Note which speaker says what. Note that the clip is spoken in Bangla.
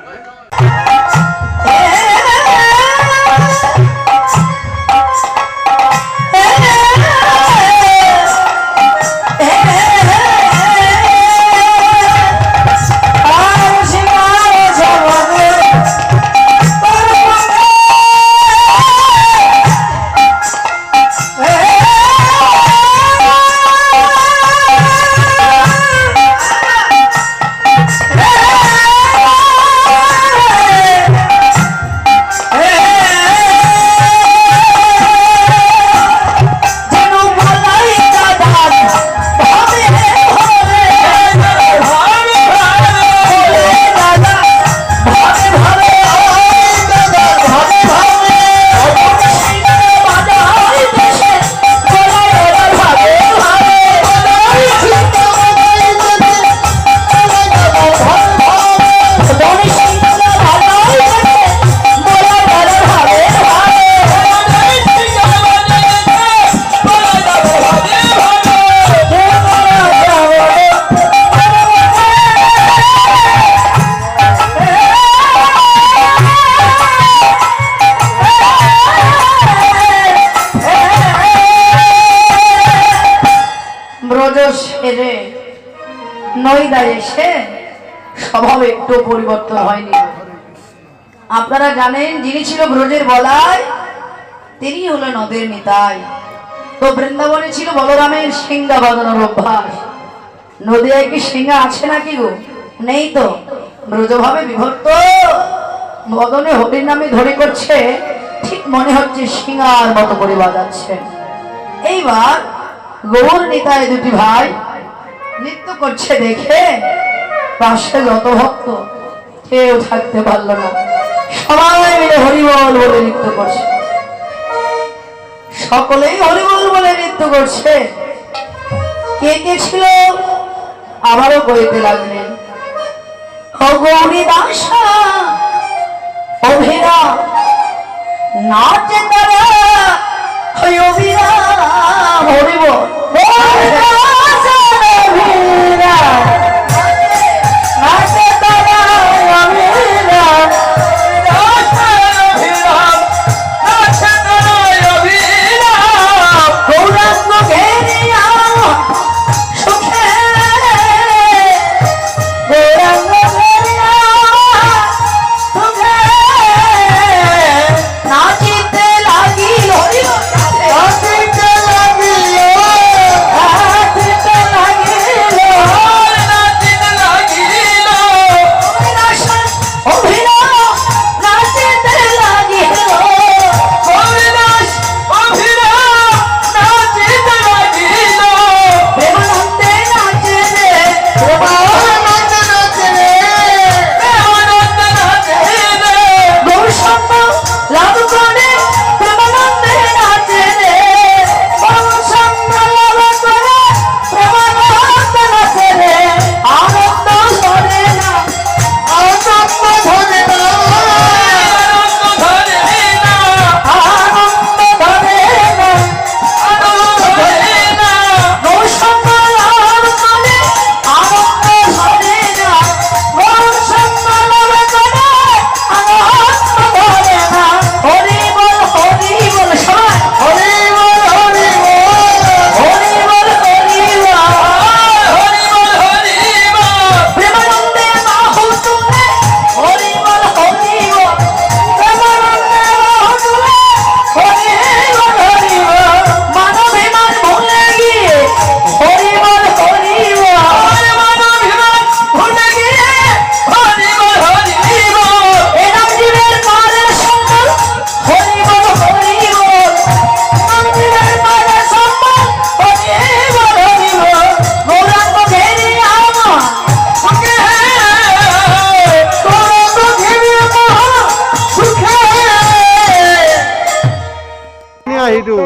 Speaker 1: Come. সেরে নৈদা এসে স্বভাব একটু পরিবর্তন হয়নি। আপনারা জানেন, যিনি ছিল ব্রজের বলায় তিনি হলেন নদের নিতাই। তো বৃন্দাবনে ছিল বলরামের সিংহা বাজানোর অভ্যাস। নদিয়ায় কি সিংহা আছে নাকি গো? নেই তো। ব্রজভাবে বিভক্ত। বদনে হরির নামে ধরে করছে, ঠিক মনে হচ্ছে সিংহার মতো করে বাজাচ্ছে। এইবার গৌর নিতায় দুটি ভাই নৃত্য করছে দেখে পাশে যত ভক্ত, কেউ থাকতে পারল না। সবাই মিলে হরিবল বলে নৃত্য করছে। সকলেই হরিবল বলে নৃত্য করছে। কে কে ছিল? আবারও কইতে লাগলেন। ও গৌরী দাসা অভিরা নাচে